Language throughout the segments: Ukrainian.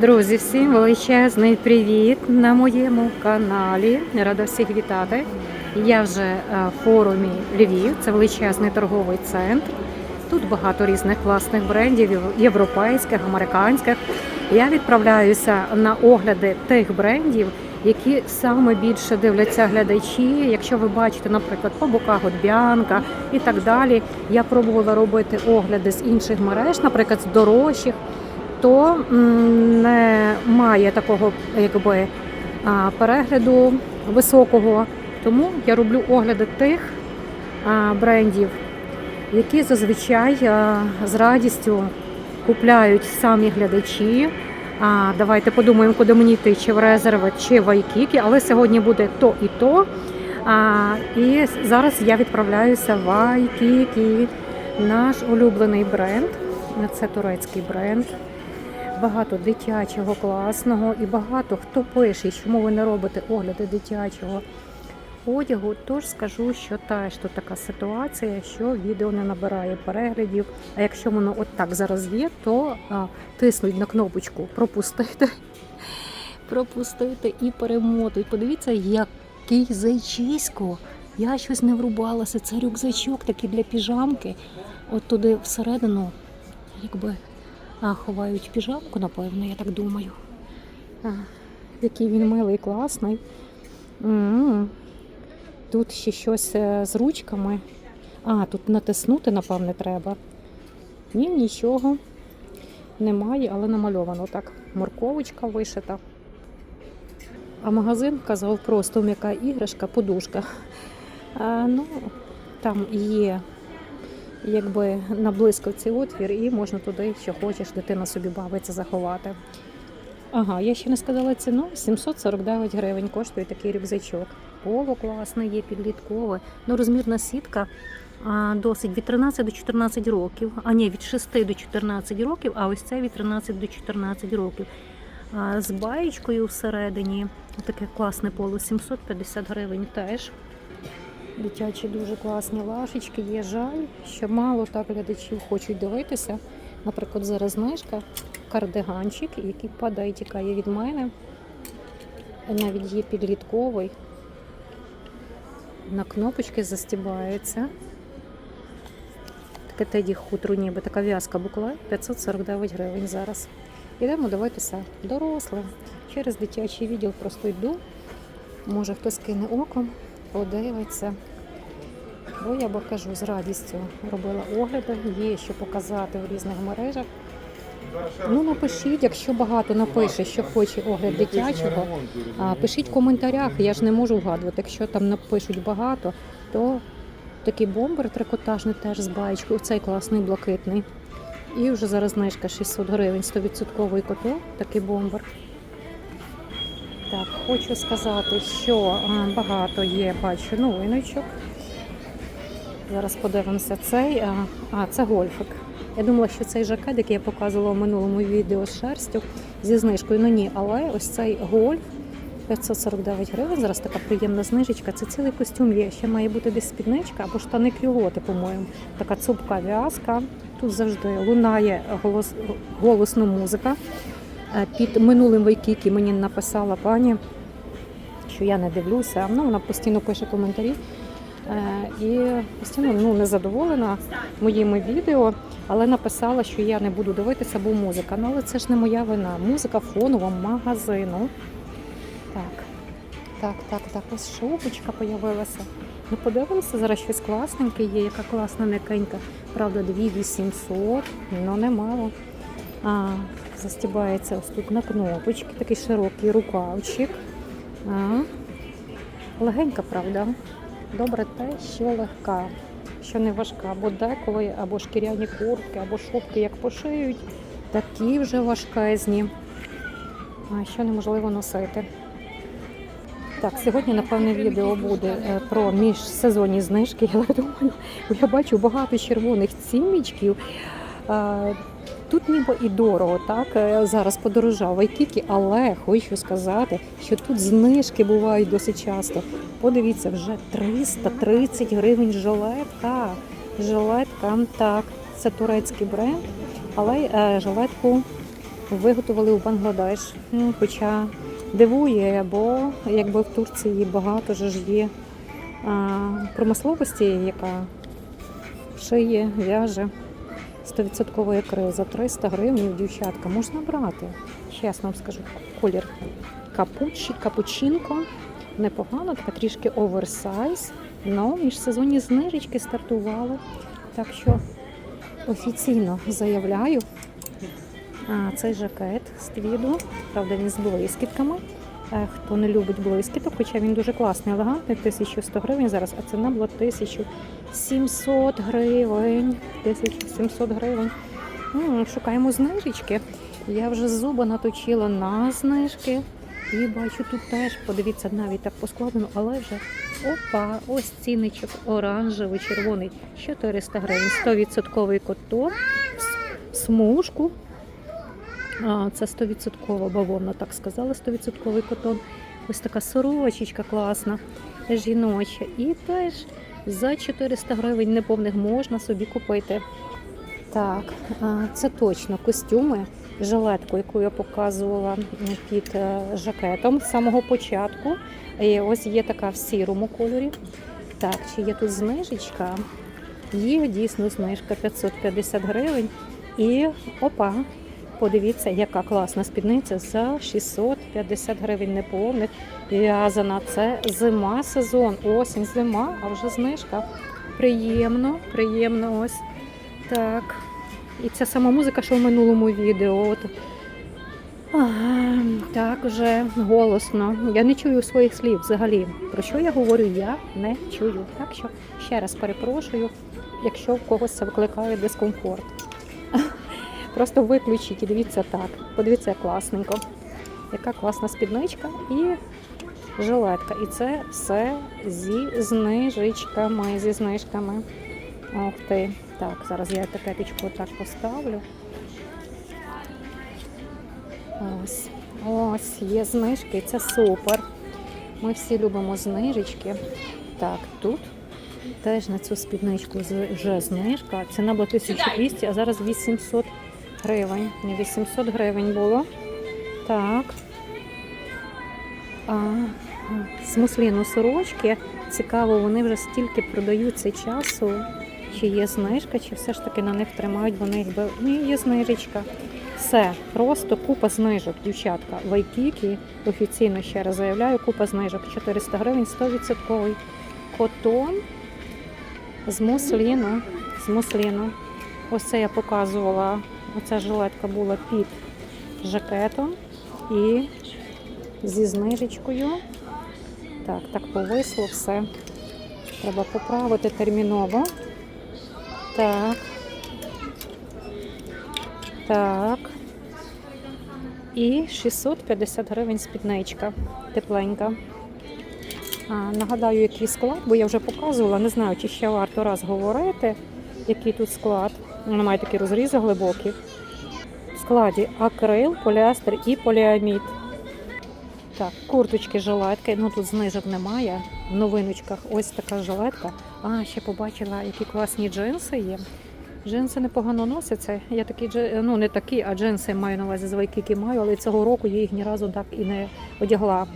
Друзі, всім величезний привіт на моєму каналі. Рада всіх вітати. Я вже е, в форумі Львів, це величезний торговий центр. Тут багато різних класних брендів, європейських, американських. Я відправляюся на огляди тих брендів, які саме більше дивляться глядачі. Якщо ви бачите, наприклад, по боках от і так далі. Я пробувала робити огляди з інших мереж, наприклад, з дорожчих то м, немає такого якби перегляду високого. Тому я роблю огляди тих брендів, які зазвичай з радістю купляють самі глядачі. А, давайте подумаємо, куди мені йти, чи в резерви, чи в Айкікі, але сьогодні буде то і то. А, і зараз я відправляюся в Айкікі, наш улюблений бренд. Це турецький бренд багато дитячого класного і багато хто пише, чому ви не робите огляди дитячого одягу. Тож скажу, що теж тут така ситуація, що відео не набирає переглядів. А якщо воно от так зараз є, то а, тиснуть на кнопочку пропустити, пропустити і перемотують. Подивіться, який зайчисько. Я щось не врубалася. Це рюкзачок такий для піжамки. От туди всередину, якби а, ховають піжамку, напевно, я так думаю. А, який він милий, класний. М-м. Тут ще щось е, з ручками. А, тут натиснути, напевне, треба. Ні, нічого немає, але намальовано так. Морковочка вишита. А магазин казав просто м'яка іграшка, подушка. А, ну, там є якби на блискавці отвір, і можна туди, що хочеш, дитина собі бавиться заховати. Ага, я ще не сказала ціну. 749 гривень коштує такий рюкзачок. Поло класне, є підліткове. Ну, розмірна сітка а, досить від 13 до 14 років, а ні, від 6 до 14 років, а ось це від 13 до 14 років. А, з баєчкою всередині. Таке класне поло, 750 гривень теж. Дитячі дуже класні лашечки. Є жаль, що мало так глядачів хочуть дивитися. Наприклад, зараз знижка, кардиганчик, який падає тікає від мене. Навіть є підлітковий. На кнопочки застібається. Таке теді хутро, ніби така в'язка букла 549 гривень зараз. Ідемо дивитися дорослим. Через дитячий відділ просто йду. Може хтось кине оком подивиться. Бо я бо кажу, з радістю робила огляди, є що показати в різних мережах. Ну, напишіть, якщо багато напише, що хоче огляд дитячого, пишіть в коментарях, я ж не можу вгадувати. Якщо там напишуть багато, то такий бомбер трикотажний теж з баєчкою, цей класний блакитний. І вже зараз знижка 600 гривень, 100% котов, такий бомбер. Так, хочу сказати, що багато є, бачу, новиночок. Зараз подивимося цей. А, а, це гольфик. Я думала, що цей жакет, який я показувала в минулому відео з шерстю зі знижкою. Ну ні, але ось цей гольф 549 гривень. Зараз така приємна знижечка. Це цілий костюм є. Ще має бути десь спідничка або штани клювоти, по-моєму. Така цупка в'язка. Тут завжди лунає голос, голосна музика. Е, Під минулим вайкікі мені написала пані, що я не дивлюся. Ну, вона постійно пише коментарі. Е, І постійно ну, не задоволена моїми відео, але написала, що я не буду дивитися, бо музика. Ну, але це ж не моя вина. Музика фонова магазину. Так, так, так, так, ось шубочка появилася. Ну, подивимося, зараз щось класненьке є, яка класна м'якенька. Правда, 2800, ну немало. А, застібається ось тут на кнопочки, такий широкий рукавчик. А, легенька, правда? Добре те, що легка, що не важка, бо деколи або шкіряні куртки, або шубки, як пошиють, такі вже важкезні, а що неможливо носити. Так, сьогодні, напевне, відео буде е, про міжсезонні знижки. Я думаю, я бачу багато червоних цінничків. Тут ніби і дорого, так е, зараз подорожав Вайкікі, але хочу сказати, що тут знижки бувають досить часто. Подивіться, вже 330 гривень жилетка. Жилетка, так, це турецький бренд, але е, жилетку виготовили у Бангладеш. Ну, хоча дивує, бо якби в Турції багато ж є промисловості, яка шиє, в'яже 100% ікри за 300 гривень дівчатка можна брати. Чесно вам скажу, колір капучі, капучинко. Непогано, така трішки оверсайз. Ну, міжсезонні знижечки стартували. Так що офіційно заявляю, а, цей жакет з твіду, правда, він з блискітками. Е, Хто не любить блискіток, хоча він дуже класний, елегантний, 1100 гривень зараз, а ціна була 1700 гривень. 1700 гривень. М, Шукаємо знижечки. Я вже зуба наточила на знижки. І бачу тут теж, подивіться, навіть так поскладено, але вже опа, ось цінничок оранжевий, червоний, 400 гривень, 100% котон, смужку. Це 100% бавовна, так сказали, 100% котон. Ось така сорочечка класна, жіноча. І теж за 400 гривень неповних можна собі купити. Так, це точно костюми, жилетку, яку я показувала під е, жакетом з самого початку. І ось є така в сірому кольорі. Так, чи є тут знижечка? Є дійсно знижка 550 гривень. І опа, подивіться, яка класна спідниця за 650 гривень неповних. В'язана. Це зима, сезон, осінь, зима, а вже знижка. Приємно, приємно ось. Так. І ця сама музика, що в минулому відео. От. Так, вже голосно. Я не чую своїх слів взагалі. Про що я говорю, я не чую. Так що ще раз перепрошую, якщо в когось це викликає дискомфорт. Просто виключіть і дивіться так. Подивіться, класненько. Яка класна спідничка і жилетка. І це все зі знижечками, зі знижками. Ох ти. Так, зараз я етикеточку так поставлю. Ось, ось, є знижки, це супер. Ми всі любимо знижечки. Так, тут теж на цю спідничку вже знижка. Ціна була 1200, а зараз 800 гривень. Не 800 гривень було. Так. А, з мусліну сорочки. Цікаво, вони вже стільки продаються часу. Чи є знижка, чи все ж таки на них тримають, них би ні, є знижечка. Все, просто купа знижок, дівчатка. В Айкікі офіційно ще раз заявляю, купа знижок. 400 гривень, 100% котон з мусліну. З мусліну. Ось це я показувала. Оця жилетка була під жакетом і зі знижечкою. Так, так повисло все. Треба поправити терміново. Так. Так. І 650 гривень спідничка. Тепленька. А, нагадаю, який склад, бо я вже показувала, не знаю, чи ще варто раз говорити, який тут склад. Вона має такі розрізи глибокі. В складі акрил, поліестер і поліамід. Так, курточки, жилетки. Ну тут знижок немає. В новиночках ось така жилетка. А, ще побачила, які класні джинси є. Джинси непогано носяться. Я такі ну не такі, а джинси маю на увазі з Вайкіки маю, але цього року я їх ні разу так і не одягла.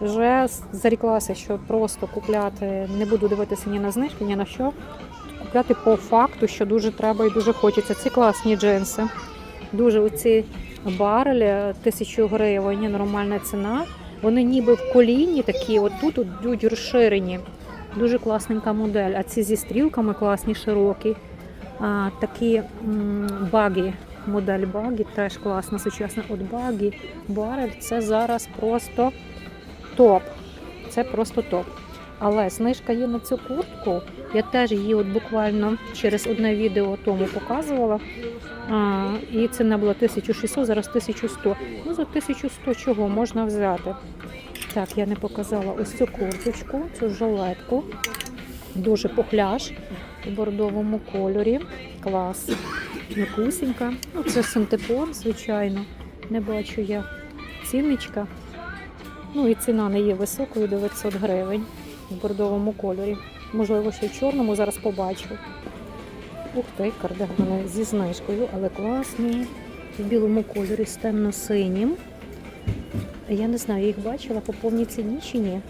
Вже заріклася, що просто купляти не буду дивитися ні на знижки, ні на що. Купляти по факту, що дуже треба і дуже хочеться. Ці класні джинси. Дуже оці барелі тисячу гривень, нормальна ціна. Вони ніби в коліні такі, от тут от йдуть розширені. Дуже класненька модель. А ці зі стрілками класні, широкі. А, такі багі. Модель багі теж класна, сучасна. От багі, барель це зараз просто топ. Це просто топ. Але знижка є на цю куртку. Я теж її от буквально через одне відео тому показувала. А, і ціна була 1600, зараз 1100. Ну, за 1100 чого можна взяти? Так, я не показала ось цю курточку, цю жилетку. Дуже пухляж у бордовому кольорі. Клас. М'якусінька. Ну, це синтепон, звичайно. Не бачу я цінничка. Ну і ціна не є високою 900 гривень в бордовому кольорі. Можливо, ще в чорному зараз побачу. Ух ти, кардигани зі знижкою, але класні. в білому кольорі з темно-синім. Я не знаю, я їх бачила по повній ціні чи ні.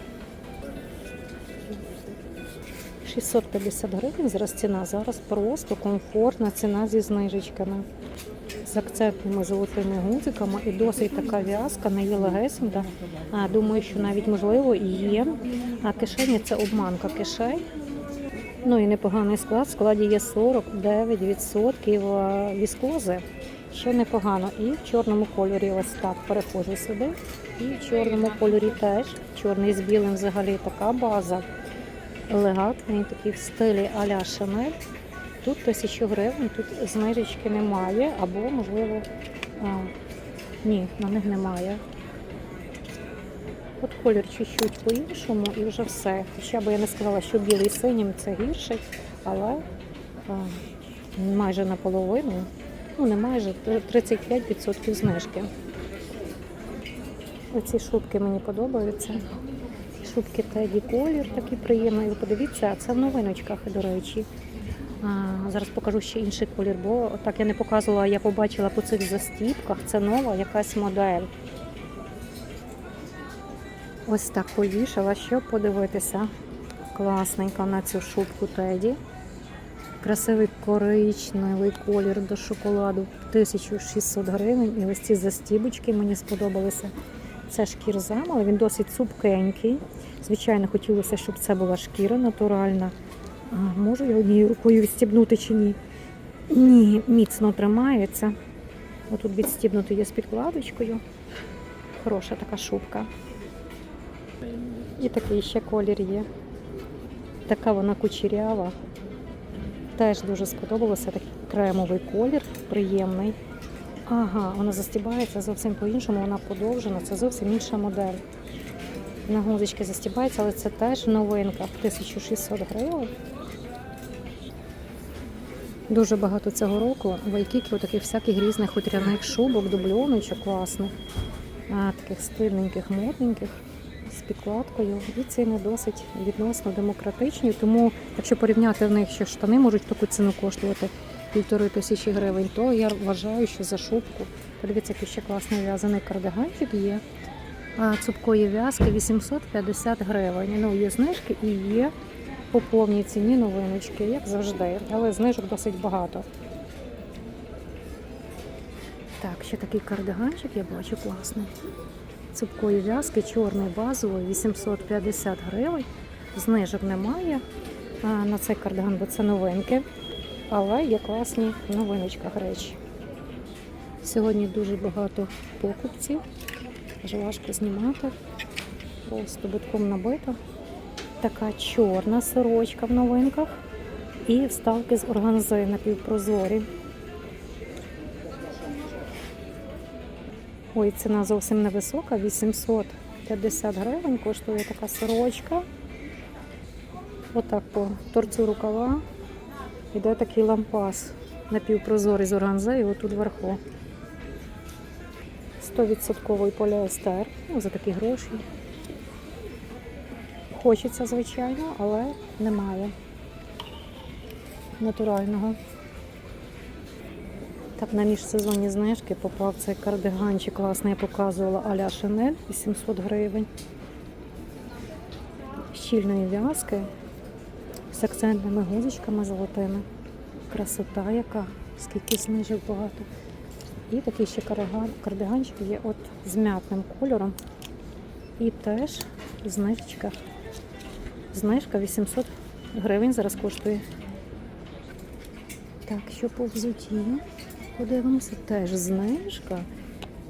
650 гривень зараз ціна. Зараз просто комфортна ціна зі знижечками. З акцентними золотими гудзиками і досить така в'язка, не є легесенька. Думаю, що навіть можливо і є. А кишені це обманка кишень. Ну і непоганий склад. В складі є 49% віскози. Що непогано. І в чорному кольорі ось так переходжу сюди. І в чорному кольорі теж. Чорний з білим взагалі така база. Елегантний такий в стилі а-ля Шанель. Тут 1000 гривень, тут знижечки немає, або, можливо, а, ні, на них немає. От колір чуть-чуть по-іншому і вже все. Хоча б я не сказала, що білий синім це гірший, але а, майже наполовину, ну не майже, 35% знижки. Оці шубки мені подобаються. Шубки Теді колір такий приємний. Ви подивіться, це в новиночках, до речі. Зараз покажу ще інший колір, бо так я не показувала, я побачила по цих застіпках. Це нова якась модель. Ось так повішала, щоб подивитися. Класненька на цю шубку Теді. Красивий коричневий колір до шоколаду 1600 гривень. І ось ці застібочки мені сподобалися. Це шкірзам, але він досить цупкенький. Звичайно, хотілося, щоб це була шкіра натуральна. А, можу я однією рукою відстібнути чи ні? Ні, міцно тримається. Отут відстібнути є з підкладочкою. Хороша така шубка. І такий ще колір є. Така вона кучерява. Теж дуже сподобалося такий кремовий колір, приємний. Ага, вона застібається зовсім по-іншому, вона подовжена, це зовсім інша модель. На гузочки застібається, але це теж новинка 1600 гривень. Дуже багато цього року вайкіки таких всяких різних хутряних шубок, дубльоночок класних, а, таких стильненьких, модненьких з підкладкою. І ціни досить відносно демократичні. Тому, якщо порівняти в них, що штани можуть таку ціну коштувати півтори тисячі гривень, то я вважаю, що за шубку, подивіться, який ще класний в'язаний кардиганчик є. А цупкої в'язки 850 гривень. Ну, є знижки і є по повній ціні новиночки, як завжди. Але знижок досить багато. Так, ще такий кардиганчик я бачу класний. Цупкої в'язки, чорний базовий, 850 гривень. Знижок немає на цей кардиган, бо це новинки. Але є класні в речі. Сьогодні дуже багато покупців. Вже важко знімати. Просто битком набита. Така чорна сорочка в новинках. І вставки з органзи напівпрозорі. Ой, ціна зовсім невисока, 850 гривень коштує така сорочка. Отак по торцю рукава йде такий лампас напівпрозорий з органзею отут вверху. 100% поліестер, ну, за такі гроші. Хочеться, звичайно, але немає натурального. Так, на міжсезонні знижки попав цей кардиганчик класний, я показувала а-ля Шанель 800 гривень. Щільної в'язки з акцентними гузочками золотими. Красота яка, скільки знижок багато. І такий ще кардиганчик є от з м'ятним кольором. І теж знижечка. Знижка 800 гривень зараз коштує. Так, що по взутті? Подивимося, теж знижка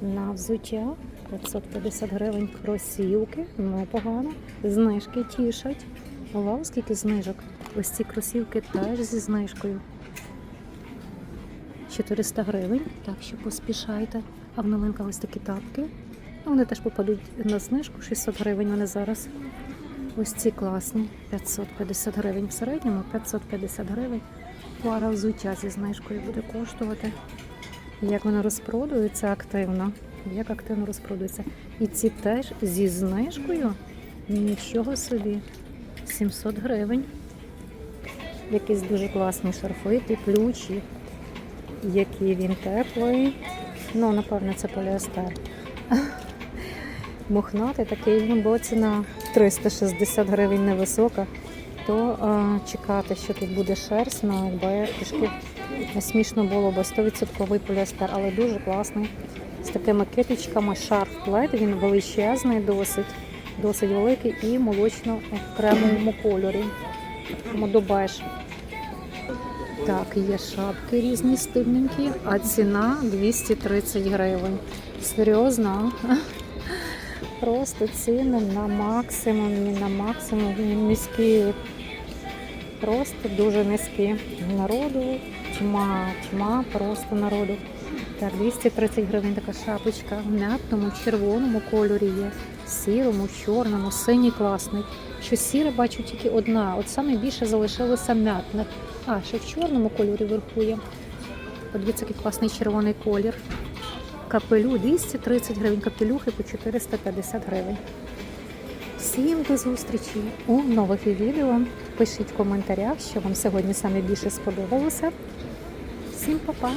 на взуття 550 гривень кросівки, непогано. Знижки тішать. Вау, скільки знижок. Ось ці кросівки теж зі знижкою. 400 гривень, так що поспішайте. А в новинках ось такі тапки. Ну, Вони теж попадуть на знижку 600 гривень. Вони зараз. Ось ці класні 550 гривень в середньому, 550 гривень. Пара взуття зі знижкою буде коштувати. Як воно розпродується активно. Як активно розпродується. І ці теж зі знижкою. Нічого собі. 700 гривень. Якісь дуже класні шарфи, ключі. Який він теплий. Ну, напевно, це поліестер. Мохнатий такий, бо ціна 360 гривень невисока, то а, чекати, що тут буде шерсть, ну, якби трішки смішно було, бо 100% поліестер, але дуже класний. З такими китичками шарф плед, він величезний, досить, досить великий і молочно в кремовому кольорі. Модобеж. Так, є шапки різні стильненькі, а ціна 230 гривень. Серйозно? Просто ціни на максимум, на максимум низькі. Просто дуже низькі. Народу, тьма, тьма просто народу. Так, 230 гривень така шапочка в м'ятному, червоному кольорі є, сірому, чорному, синій класний. Що сіре бачу тільки одна. От саме більше залишилося м'ятних. А, ще в чорному кольорі верху є. Подивіться, який класний червоний колір. Капелю 230 гривень, капелюхи по 450 гривень. Всім до зустрічі у нових відео. Пишіть в коментарях, що вам сьогодні саме більше сподобалося. Всім па-па!